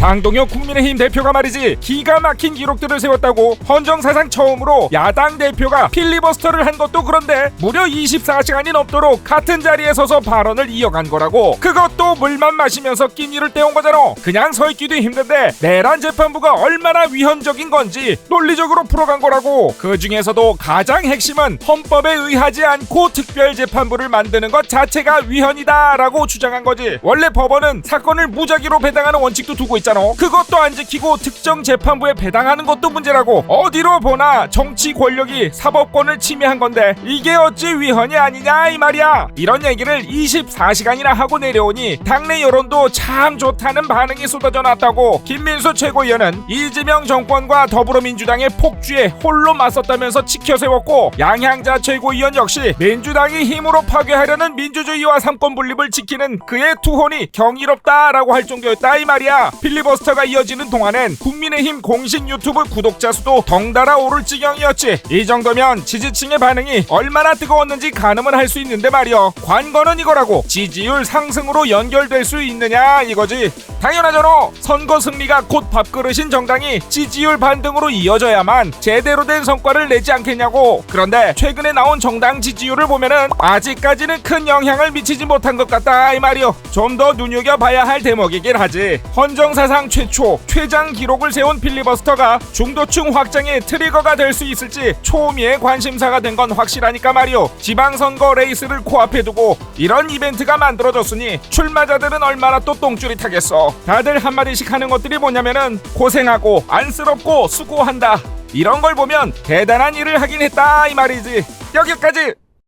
장동혁 국민의힘 대표가 말이지 기가 막힌 기록들을 세웠다고 헌정 사상 처음으로 야당 대표가 필리버스터를 한 것도 그런데 무려 24시간이 넘도록 같은 자리에 서서 발언을 이어간 거라고. 그것도 물만 마시면서 끼니를 때운 거잖아. 그냥 서 있기도 힘든데 내란 재판부가 얼마나 위헌적인 건지 논리적으로 풀어간 거라고. 그 중에서도 가장 핵심은 헌법에 의하지 않고 특별재판부를 만드는 것 자체가 위헌이다라고 주장한 거지. 원래 법원은 사건을 무작위로 배당하는 원칙도 두고 있잖아 그것도 안 지키고 특정 재판부에 배당하는 것도 문제라고. 어디로 보나 정치 권력이 사법권을 침해한 건데 이게 어찌 위헌이 아니냐 이 말이야. 이런 얘기를 24시간이나 하고 내려오니 당내 여론도 참 좋다는 반응이 쏟아져 났다고. 김민수 최고위원은 이재명 정권과 더불어민주당의 폭주에 홀로 맞섰다면서 치켜 세웠고 양향자 최고위원 역시 민주당이 힘으로 파괴하려는 민주주의와 삼권 분립을 지키는 그의 투혼이 경이롭다라고 할 정도였다 이 말이야 필리버스터가 이어지는 동안엔 국민의힘 공식 유튜브 구독자 수도 덩달아 오를 지경이었지. 이 정도면 지지층의 반응이 얼마나 뜨거웠는지 가늠은 할 수 있는데 말이여. 관건은 이거라고 지지율 상승으로 연결될 수 있느냐 이거지. 당연하잖아. 선거 승리가 곧 밥그릇인 정당이 지지율 반등으로 이어져야만 제대로 된 성과를 내지 않겠냐고. 그런데 최근에 나온 정당 지지율을 보면은 아직까지는 큰 영향을 미치지 못한 것 같다 이 말이요 좀 더 눈여겨봐야 할 대목이긴 하지. 헌정사 상 최초 최장 기록을 세운 필리버스터가 중도층 확장의 트리거가 될 수 있을지 초미의 관심사가 된 건 확실하니까 말이요 지방선거 레이스를 코앞에 두고 이런 이벤트가 만들어졌으니 출마자들은 얼마나 또 똥줄이 타겠어. 다들 한마디씩 하는 것들이 뭐냐면은 고생하고 안쓰럽고 수고한다. 이런 걸 보면 대단한 일을 하긴 했다 이 말이지. 여기까지